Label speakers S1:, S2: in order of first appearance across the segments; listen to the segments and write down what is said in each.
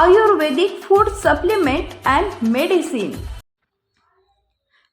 S1: Ayurvedic food supplement and medicine.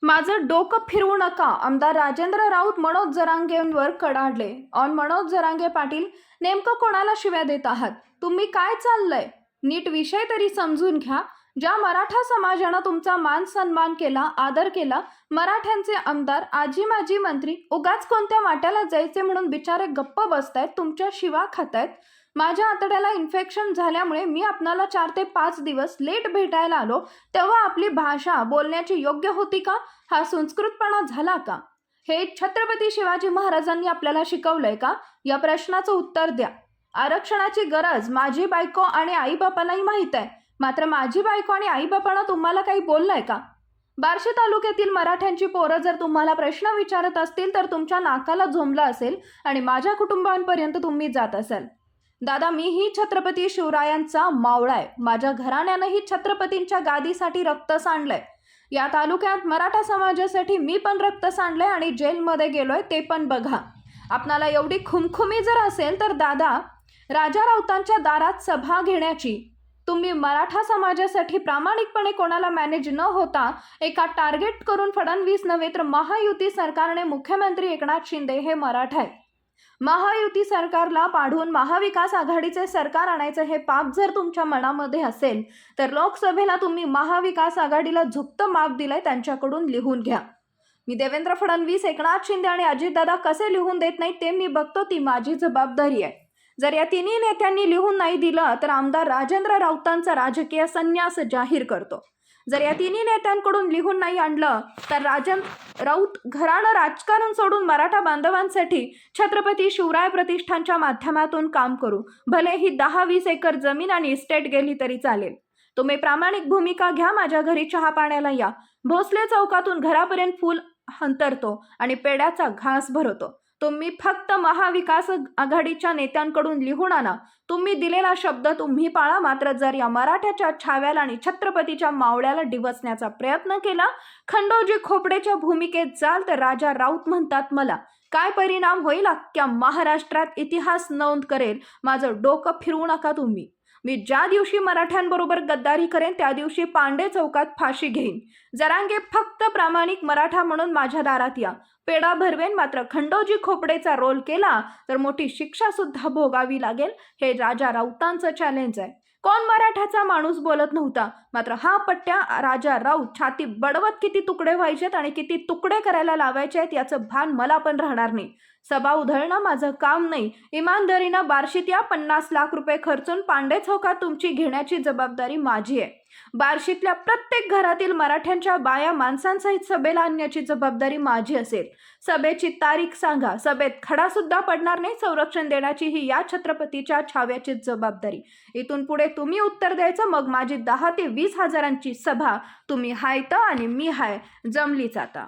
S1: माझं डोकं फिरवू नका आमदार राजेंद्र राऊत मनोज जरांगेंवर कडाडले. ऑन मनोज जरांगे पाटील नेमकं कोणाला शिव्या देत आहात? तुम्ही काय चाललंय? नीट विषय तरी समजून घ्या. ज्या मराठा समाजानं तुमचा मान सन्मान केला आदर केला मराठ्यांचे आमदार आजी माजी मंत्री उगाच कोणत्या वाट्याला जायचे म्हणून बिचारे गप्प बसतायत तुमच्या शिवा खातायत. माझ्या आतड्याला इन्फेक्शन झाल्यामुळे मी आपणाला चार ते पाच दिवस लेट भेटायला आलो तेव्हा आपली भाषा बोलण्याची योग्य होती का? हा संस्कृतपणा झाला का? हे छत्रपती शिवाजी महाराजांनी आपल्याला शिकवलंय का? या प्रश्नाचं उत्तर द्या. आरक्षणाची गरज माझी बायको आणि आईबापालाही माहीत आहे. मात्र माझी बायको आणि आईबापानं तुम्हाला काही बोललंय का? बार्शी तालुक्यातील मराठ्यांची पोरं जर तुम्हाला प्रश्न विचारत असतील तर तुमच्या नाकाला झोंबला असेल आणि माझ्या कुटुंबांपर्यंत तुम्ही जात असाल. दादा मीही छत्रपती शिवरायांचा मावळा आहे. माझ्या घराण्यानंही छत्रपतींच्या गादीसाठी रक्त सांडलंय. या तालुक्यात मराठा समाजासाठी मी पण रक्त सांडलंय आणि जेलमध्ये गेलोय ते पण बघा. आपणाला एवढी खुमखुमी जर असेल तर दादा राजा राऊतांच्या दारात सभा घेण्याची तुम्ही मराठा समाजासाठी प्रामाणिकपणे कोणाला मॅनेज न होता एका टार्गेट करून फडणवीस नव्हे तर महायुती सरकारने मुख्यमंत्री एकनाथ शिंदे हे मराठा आहे. महायुती सरकारला पाडून महाविकास आघाडीचे सरकार आणायचं हे पाप जर तुमच्या मनामध्ये असेल तर लोकसभेला तुम्ही महाविकास आघाडीला झुकतं माप दिलंय त्यांच्याकडून लिहून घ्या. मी देवेंद्र फडणवीस एकनाथ शिंदे आणि अजितदादा कसे लिहून देत नाहीत ते मी बघतो ती माझी जबाबदारी आहे. जर या तिन्ही नेत्यांनी लिहून नाही दिलं तर आमदार राजेंद्र राऊतांचा राजकीय संन्यास जाहीर करतो. जर या तिन्ही नेत्यांकडून लिहून नाही आणलं तर राजन राऊत घराणं राजकारण सोडून मराठा बांधवांसाठी छत्रपती शिवराय प्रतिष्ठानच्या माध्यमातून काम करू. भले ही दहा वीस एकर जमीन आणि इस्टेट गेली तरी चालेल. तुम्ही प्रामाणिक भूमिका घ्या माझ्या घरी चहा पाण्याला या. भोसले चौकातून घरापर्यंत फूल हंतरतो आणि पेड्याचा घास भरवतो तुम्ही फक्त महाविकास आघाडीच्या नेत्यांकडून लिहून आणा. तुम्ही दिलेला शब्द तुम्ही पाळा. मात्र जर या मराठ्याच्या छाव्याला आणि छत्रपतीच्या मावळ्याला डिवचण्याचा प्रयत्न केला खंडोजी खोपडेच्या भूमिकेत जाल तर राजा राऊत म्हणतात मला काय परिणाम होईल अख्ख्या महाराष्ट्रात? इतिहास नोंद करेल. माझं डोकं फिरवू नका तुम्ही. मी ज्या दिवशी मराठ्यांबरोबर गद्दारी करेन त्या दिवशी पांडे चौकात फाशी घेईन. जरांगे फक्त प्रामाणिक मराठा म्हणून माझ्या दारात या. पेडा भरवेन. मात्र खंडोजी खोपडेचा रोल केला तर मोठी शिक्षा सुद्धा भोगावी लागेल. हे राजा राऊतांचं चॅलेंज आहे. कोण मराठाचा माणूस बोलत नव्हता? मात्र हा पट्ट्या राजा राऊत छाती बडवत किती तुकडे व्हायचेत आणि किती तुकडे करायला लावायचे आहेत याचं भान मला पण राहणार नाही. सभा उधळणं माझं काम नाही. इमानदारीनं बार्शीत या पन्नास लाख रुपये खर्चून पांडे चौकात हो तुमची घेण्याची जबाबदारी माझी आहे. बार्शीतल्या प्रत्येक घरातील मराठ्यांच्या बाया माणसांसहित सभेला आणण्याची जबाबदारी माझी असेल. सभेची तारीख सांगा. सभेत खडा सुद्धा पडणार नाही संरक्षण देण्याची ही या छत्रपतीच्या छाव्याची जबाबदारी. इथून पुढे तुम्ही उत्तर द्यायचं मग माझी दहा ते वीस हजारांची सभा. तुम्ही हाय तर आणि मी हाय. जमलीच आता.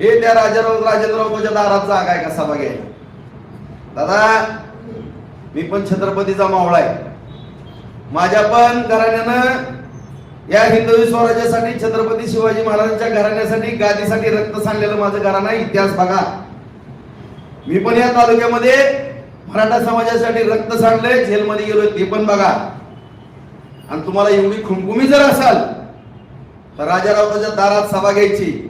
S2: हे त्या राजाराव राजेंद्ररावच्या दारात जागा आहे का सभा घ्यायला? दादा मी पण छत्रपतीचा मावळा आहे. माझ्या पण घराण्यानं या हिंदवी स्वराज्यासाठी छत्रपती शिवाजी महाराजांच्या घराण्यासाठी गादीसाठी रक्त सांडलेलं माझं घराणं इतिहास बघा. मी पण या तालुक्यामध्ये मराठा समाजासाठी रक्त सांडलंय जेलमध्ये गेलोय ते पण बघा. आणि तुम्हाला एवढी खुमखुमी जर असाल तर राजारावच्या दारात सभा घ्यायची.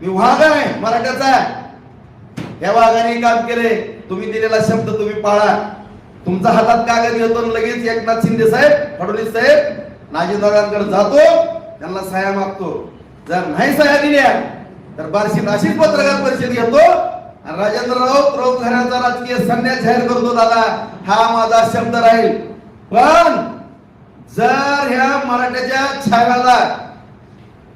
S2: मी वाघ आहे मराठ्याचा या वाघाने काम केले तुम्ही दिलेला शब्द तुम्ही पाळा. तुमचा हातात कागद घेतो आणि लगेच एकनाथ शिंदे साहेब फडणवीस साहेब नाजीदारांकडे जातो त्यांना सह्या मागतो. जर नाही सह्या दिल्या तर बार्शीत अशीच पत्रकार परिषद घेतो. आणि राजेंद्र राऊत राऊत घराचा राजकीय संन्यास जाहीर करतो दादा. हा माझा शब्द राहील. पण जर ह्या मराठ्याच्या छाव्याला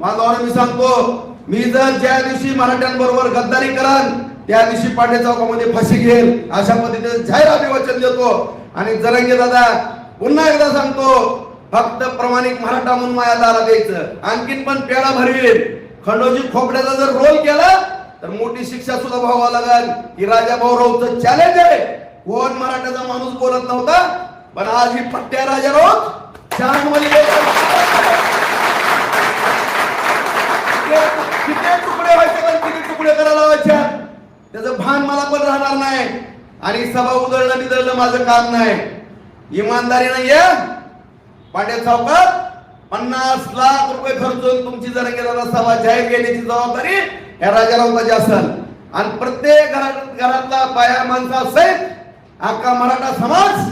S2: माझ्यावर मी सांगतो मी जर ज्या दिवशी मराठ्यांबरोबर गद्दारी कराल त्या दिवशी पाटे चौकामध्ये फाशी घेईल अशा पद्धतीने जाहीर अभिवाचन देतो. आणि जरंगे दादा पुन्हा एकदा सांगतो फक्त प्रामाणिक मराठा म्हणून माया दारा द्यायचं आणखीन पण पेडा भरवेल खंडोजी खोपड्याचा जर रोल केला तर मोठी शिक्षा सुद्धा व्हावा लागेल. की राजा भाऊरावचं चॅलेंज आहे. कोण मराठाचा माणूस बोलत नव्हता पण आज ही पट्ट्या राजा राऊत शहाणमध्ये किती तुकडे व्हायचे पण किती तुकडे करायला लावायच्या. त्याचं भान मला पण राहणार नाही. आणि सभा उधळणं बिधळणं माझं काम नाही. इमानदारीनं या. पांड्या चौकात पन्नास लाख रुपये खर्चून तुमची जर गेला सभा जाहीर घेण्याची जबाबदारी या राजारावताची असेल. आणि प्रत्येक घरात घरातला बाया माणसा सहित अख्खा मराठा समाज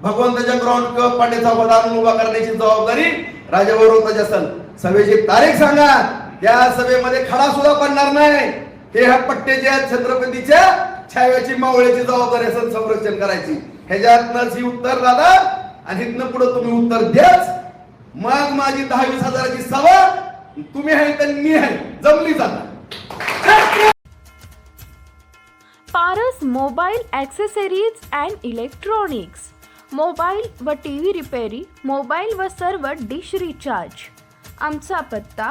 S2: भगवंताच्या ग्राउंड किंवा पांडे चौकात आणून उभा करण्याची जबाबदारी राजाबरोबरची असेल. सभेची तारीख सांगा. त्या सभेमध्ये खडा सुद्धा पडणार नाही. ते ह्या पट्टेच्या छत्रपतीच्या छाव्याची मावळ्याची जबाबदारी असेल संरक्षण करायची. ह्याच्यातनंच ही उत्तर दादा आणि इथनं पुढे तुम्ही उत्तर द्याच. मग माझी दहा वीस हजाराची सभा तुम्ही आहे तर मी आहे जमली जाता
S1: Paras mobile accessories and electronics. Mobile व टी व्ही रिपेरी मोबाईल व सर्व डिश रिचार्ज. आमचा पत्ता